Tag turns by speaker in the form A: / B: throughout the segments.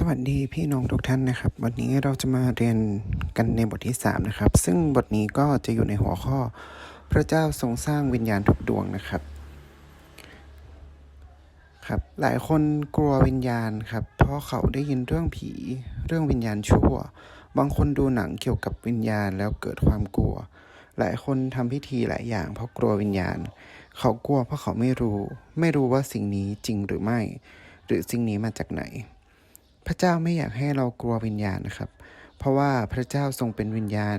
A: สวัสดีพี่น้องทุกท่านนะครับวันนี้เราจะมาเรียนกันในบทที่ 3 นะครับ ซึ่งบทนี้ก็จะอยู่ในหัวข้อ พระเจ้าทรงสร้างวิญญาณทุกดวงนะครับครับ หลายคนกลัววิญญาณครับ เพราะเขาได้ยินเรื่องผี เรื่องวิญญาณชั่ว บางคนดูหนังเกี่ยวกับวิญญาณแล้วเกิดความกลัว หลายคนทำพิธีหลายอย่าง เพราะกลัววิญญาณ เขากลัวเพราะเขาไม่รู้ ไม่รู้ว่าสิ่งนี้จริงหรือไม่ หรือสิ่งนี้มาจากไหน พระเจ้าไม่อยากให้เรากลัววิญญาณนะครับ เพราะว่าพระเจ้าทรงเป็นวิญญาณ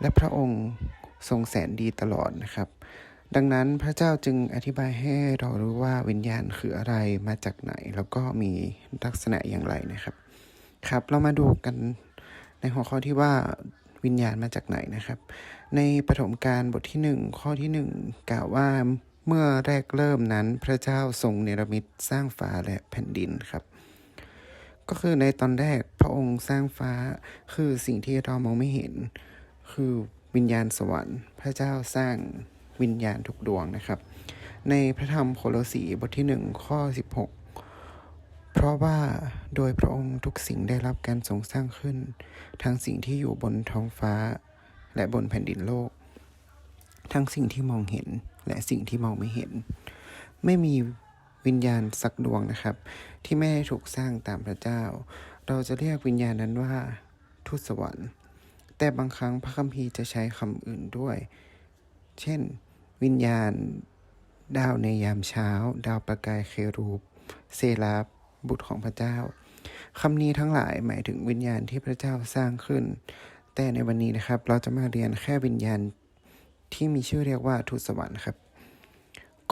A: และพระองค์ทรงแสนดีตลอดนะครับ ดังนั้นพระเจ้าจึงอธิบายให้เรารู้ว่าวิญญาณคืออะไรมาจากไหน แล้วก็มีลักษณะอย่างไรนะครับ ครับ เรามาดูกันในหัวข้อที่ว่าวิญญาณมาจากไหนนะครับ ในปฐมกาลบทที่หนึ่งข้อที่หนึ่งกล่าวว่าเมื่อแรกเริ่มนั้นพระเจ้าทรงเนรมิตสร้างฟ้าและแผ่นดินครับ ก็คือในตอนแรกพระองค์สร้างฟ้าคือสิ่งที่เรามองไม่เห็น คือวิญญาณสวรรค์ พระเจ้าสร้างวิญญาณทุกดวงนะครับ ในพระธรรมโคโลสีบทที่หนึ่งข้อ 16 เพราะว่าโดยพระองค์ทุกสิ่งได้รับการทรงสร้างขึ้น ทั้งสิ่งที่อยู่บนท้องฟ้า และบนแผ่นดินโลก ทั้งสิ่งที่มองเห็นและสิ่งที่มองไม่เห็น ไม่มี วิญญาณสักดวงนะครับ ที่ไม่ได้ถูกสร้างตามพระเจ้า เราจะเรียกวิญญาณนั้นว่าทูตสวรรค์ แต่บางครั้งพระคัมภีร์จะใช้คำอื่นด้วย เช่น วิญญาณ ดาวในยามเช้า ดาวประกายเครูปเซลาบบุตรของพระเจ้าคำนี้ทั้งหลายหมายถึงวิญญาณที่พระเจ้าสร้างขึ้น แต่ในวันนี้นะครับเราจะมาเรียนแค่วิญญาณที่มีชื่อเรียกว่าทูตสวรรค์ครับ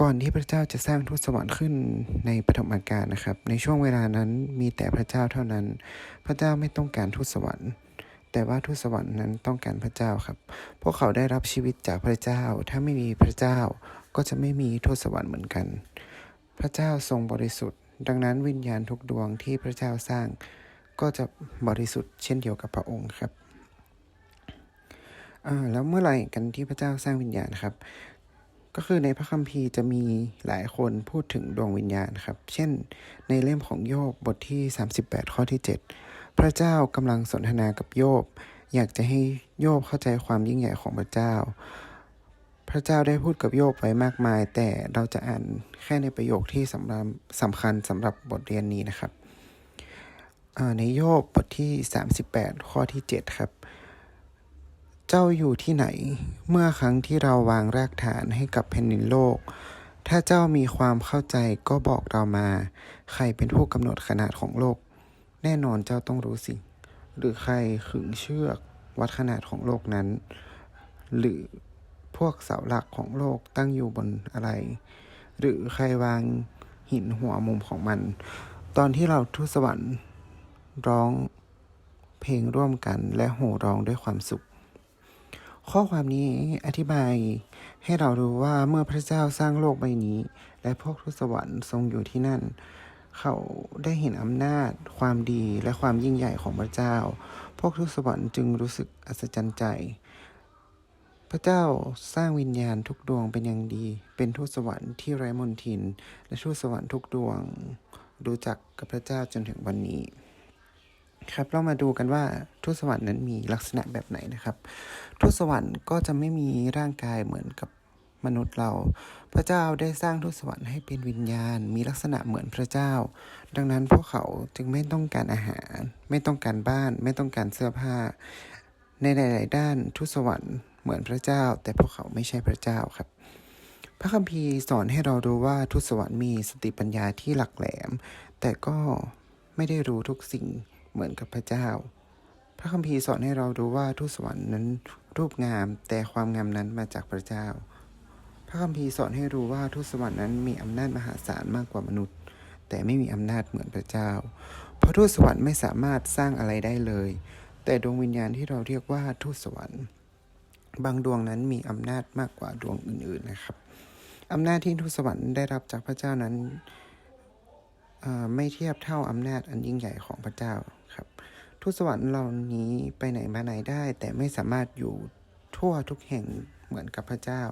A: ก่อนที่พระเจ้าจะสร้างทูตสวรรค์ขึ้นในปฐมกาลนะครับ ในช่วงเวลานั้นมีแต่พระเจ้าเท่านั้น พระเจ้าไม่ต้องการทูตสวรรค์ แต่ว่าทูตสวรรค์นั้นต้องการพระเจ้าครับ พวกเขาได้รับชีวิตจากพระเจ้า ถ้าไม่มีพระเจ้าก็จะไม่มีทูตสวรรค์เหมือนกัน พระเจ้าทรงบริสุทธิ์ ดังนั้นวิญญาณทุกดวงที่พระเจ้าสร้าง ก็จะบริสุทธิ์เช่นเดียวกับพระองค์ครับแล้วเมื่อไหร่กันที่พระเจ้าสร้างวิญญาณครับ ก็คือในพระคัมภีร์จะมีหลายคนพูดถึงดวงวิญญาณครับ เช่น ในเล่มของโยบบทที่ 38 ข้อที่ 7 พระเจ้ากำลังสนทนากับโยบ อยากจะให้โยบเข้าใจความยิ่งใหญ่ของพระเจ้า พระเจ้าได้พูดกับโยบไว้มากมาย แต่เราจะอ่านแค่ในประโยคที่สำคัญสำคัญสำหรับบทเรียนนี้นะครับในโยบบทที่ 38 ข้อที่ 7 ครับ จ้าอยู่ที่ไหน เมื่อครั้งที่เราวางรากฐานให้กับแผ่นดินโลก ถ้าเจ้ามีความเข้าใจก็บอกเรามา ใครเป็นผู้กำหนดขนาดของโลก แน่นอนเจ้าต้องรู้สิ หรือใครขึงเชือกวัดขนาดของโลกนั้น หรือพวกเสาหลักของโลกตั้งอยู่บนอะไร หรือใครวางหินหัวมุมของมัน ตอนที่เราทูตสวรรค์ร้องเพลงร่วมกันและโห่ร้องด้วยความสุข ข้อความนี้อธิบายให้เรารู้ว่าเมื่อพระเจ้าสร้างโลกใบนี้ และพวกทูตสวรรค์ทรงอยู่ที่นั่น เขาได้เห็นอำนาจ ความดีและความยิ่งใหญ่ของพระเจ้า พวกทูตสวรรค์จึงรู้สึกอัศจรรย์ใจ พระเจ้าสร้างวิญญาณทุกดวงเป็นอย่างดี เป็นทูตสวรรค์ที่ไร้มนทิน และทูตสวรรค์ทุกดวง รู้จักกับพระเจ้าจนถึงวันนี้ ครับเรามาดูกันว่าทูตสวรรค์นั้นมีลักษณะแบบไหนนะครับทูตสวรรค์ก็จะไม่มีร่างกายเหมือนกับมนุษย์เรา พระเจ้าได้สร้างทูตสวรรค์ให้เป็นวิญญาณ มีลักษณะเหมือนพระเจ้า ดังนั้นพวกเขาจึงไม่ต้องการอาหาร ไม่ต้องการบ้าน ไม่ต้องการเสื้อผ้า ในหลาย ๆ ด้านทูตสวรรค์เหมือนพระเจ้า แต่พวกเขาไม่ใช่พระเจ้าครับ พระคัมภีร์สอนให้เรารู้ว่าทูตสวรรค์มีสติปัญญาที่หลักแหลม แต่ก็ไม่ได้รู้ทุกสิ่ง เหมือนกับพระเจ้า พระคัมภีร์สอนให้เรารู้ว่าทูตสวรรค์นั้นรูปงาม แต่ความงามนั้นมาจากพระเจ้า พระคัมภีร์สอนให้รู้ว่าทูตสวรรค์นั้นมีอำนาจมหาศาลมากกว่ามนุษย์ แต่ไม่มีอำนาจเหมือนพระเจ้า เพราะทูตสวรรค์ไม่สามารถสร้างอะไรได้เลย แต่ดวงวิญญาณที่เราเรียกว่าทูตสวรรค์ บางดวงนั้นมีอำนาจมากกว่าดวงอื่นๆนะครับอำนาจที่ทูตสวรรค์ได้รับจากพระเจ้านั้นไม่เทียบเท่าอำนาจอันยิ่งใหญ่ของพระเจ้า ครับทูตสวรรค์เหล่านี้ไปไหนมาไหนได้ แต่ไม่สามารถอยู่ทั่วทุกแห่งเหมือนกับพระเจ้า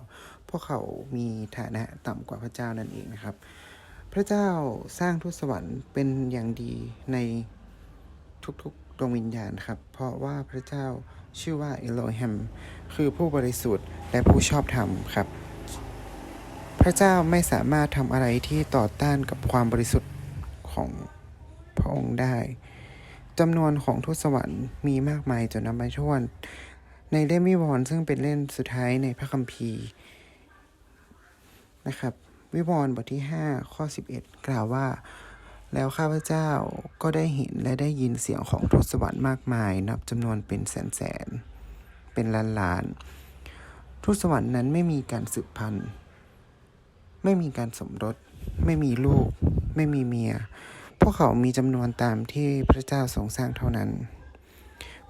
A: พวกเขามีฐานะต่ำกว่าพระเจ้านั่นเองนะครับ พระเจ้าสร้างทูตสวรรค์เป็นอย่างดีในทุกๆดวงวิญญาณครับ เพราะว่าพระเจ้าชื่อว่าเอโลแฮมคือผู้บริสุทธิ์และผู้ชอบธรรมครับ พระเจ้าไม่สามารถทำอะไรที่ต่อต้านกับความบริสุทธิ์ของพระองค์ได้ จำนวนของทูตสวรรค์มีมากมายจนนับไม่ถ้วนในเล่มวิวรณ์ซึ่งเป็นเล่มสุดท้ายในพระคัมภีร์นะครับ วิวรณ์บทที่ 5 ข้อ 11 กล่าวว่า แล้วข้าพเจ้าก็ได้เห็นและได้ยินเสียงของทูตสวรรค์มากมาย นับจำนวนเป็นแสนแสนเป็นล้านล้านทูตสวรรค์นั้นไม่มีการสืบพันธุ์ ไม่มีการสมรส ไม่มีลูก ไม่มีเมีย พวกเขามีจำนวนตามที่พระเจ้าทรงสร้างเท่านั้น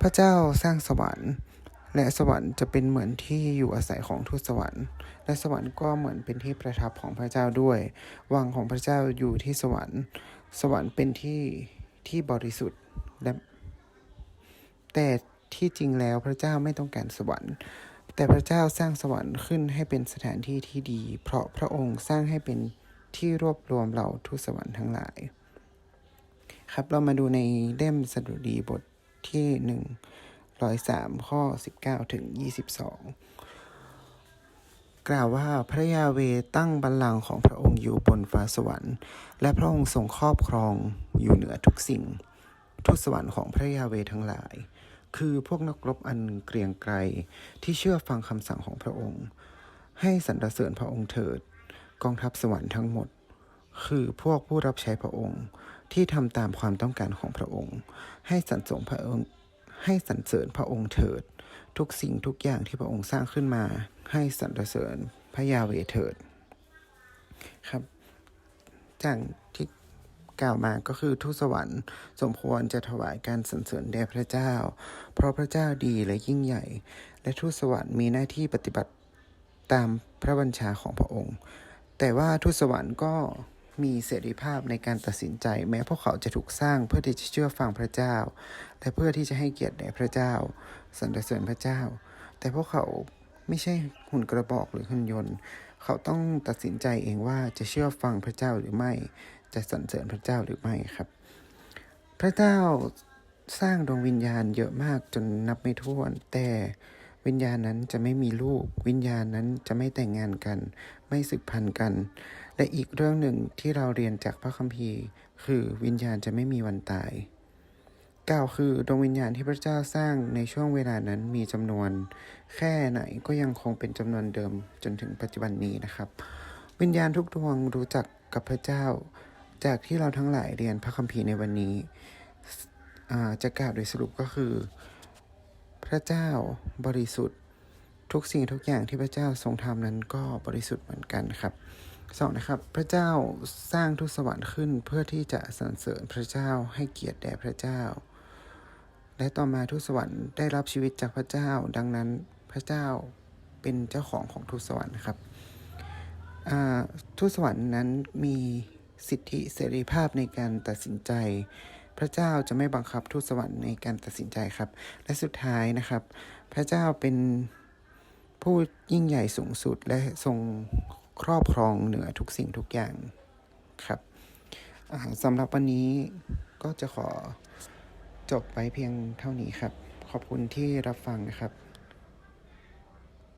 A: พระเจ้าสร้างสวรรค์ และสวรรค์จะเป็นเหมือนที่อยู่อาศัยของทูตสวรรค์ และสวรรค์ก็เหมือนเป็นที่ประทับของพระเจ้าด้วย วังของพระเจ้าอยู่ที่สวรรค์ สวรรค์เป็นที่ที่บริสุทธิ์และแต่ที่จริงแล้วพระเจ้าไม่ต้องการสวรรค์ แต่พระเจ้าสร้างสวรรค์ขึ้นให้เป็นสถานที่ที่ดี เพราะพระองค์สร้างให้เป็นที่รวบรวมเหล่าทูตสวรรค์ทั้งหลาย ครับเรามาดูในเล่มสดุดีบทที่หนึ่งร้อยสามข้อสิบเก้าถึงยี่สิบสองกล่าวว่าพระยาเวตั้งบัลลังก์ของพระองค์อยู่บนฟ้าสวรรค์ และพระองค์ทรงครอบครองอยู่เหนือทุกสิ่งทูตสวรรค์ของพระยาเวทั้งหลาย คือพวกนักรบอันเกรียงไกรที่เชื่อฟังคำสั่งของพระองค์ ให้สรรเสริญพระองค์เถิด กองทัพสวรรค์ทั้งหมด คือพวกผู้รับใช้พระองค์ที่ทำตามความต้องการของพระองค์ ให้สรรสริญพระองค์ให้สรรเสริญพระองค์เถิด ทุกสิ่งทุกอย่างที่พระองค์สร้างขึ้นมา ให้สรรเสริญพระยาเวเถิด ครับจากที่กล่าวมาก็คือทูตสวรรค์ สมควรจะถวายการสรรเสริญแด่พระเจ้า เพราะพระเจ้าดีและยิ่งใหญ่ และทูตสวรรค์มีหน้าที่ปฏิบัติตามพระบัญชาของพระองค์ แต่ว่าทูตสวรรค์ก็ มีเสรีภาพในการตัดสินใจ แม้พวกเขาจะถูกสร้างเพื่อที่จะเชื่อฟังพระเจ้า และเพื่อที่จะให้เกียรติแด่พระเจ้าสรรเสริญพระเจ้า แต่พวกเขาไม่ใช่หุ่นกระบอกหรือหุ่นยนต์ เขาต้องตัดสินใจเองว่าจะเชื่อฟังพระเจ้าหรือไม่ จะสรรเสริญพระเจ้าหรือไม่ครับ พระเจ้าสร้างดวงวิญญาณเยอะมากจนนับไม่ถ้วนแต่ วิญญาณนั้นจะไม่มีลูก วิญญาณนั้นจะไม่แต่งงานกัน ไม่สืบพันธุ์กัน และอีกเรื่องหนึ่งที่เราเรียนจากพระคัมภีร์ คือวิญญาณจะไม่มีวันตายกล่าวคือดวงวิญญาณที่พระเจ้าสร้างในช่วงเวลานั้นมีจำนวน แค่ไหนก็ยังคงเป็นจำนวนเดิมจนถึงปัจจุบันนี้นะครับ วิญญาณทุกดวงรู้จักกับพระเจ้า จากที่เราทั้งหลายเรียนพระคัมภีร์ในวันนี้อ่าจะกล่าวโดยสรุปก็คือ ระเจ้าบริสุทธิ์ ทุกสิ่งทุกอย่างที่พระเจ้าทรงทำนั้นก็บริสุทธิ์เหมือนกันครับสองนะครับ พระเจ้าสร้างทุกสวรรค์ขึ้นเพื่อที่จะสรรเสริญพระเจ้าให้เกียรติแด่พระเจ้า และต่อมาทุกสวรรค์ได้รับชีวิตจากพระเจ้า ดังนั้นพระเจ้าเป็นเจ้าของของทุกสวรรค์ครับทุกสวรรค์นั้นมีสิทธิเสรีภาพในการตัดสินใจ พระเจ้าจะไม่บังคับทูตสวรรค์ในการตัดสินใจครับ และสุดท้ายนะครับ พระเจ้าเป็นผู้ยิ่งใหญ่สูงสุดและทรงครอบครองเหนือทุกสิ่งทุกอย่างครับสำหรับวันนี้ก็จะขอจบไปเพียงเท่านี้ครับ ขอบคุณที่รับฟังนะครับ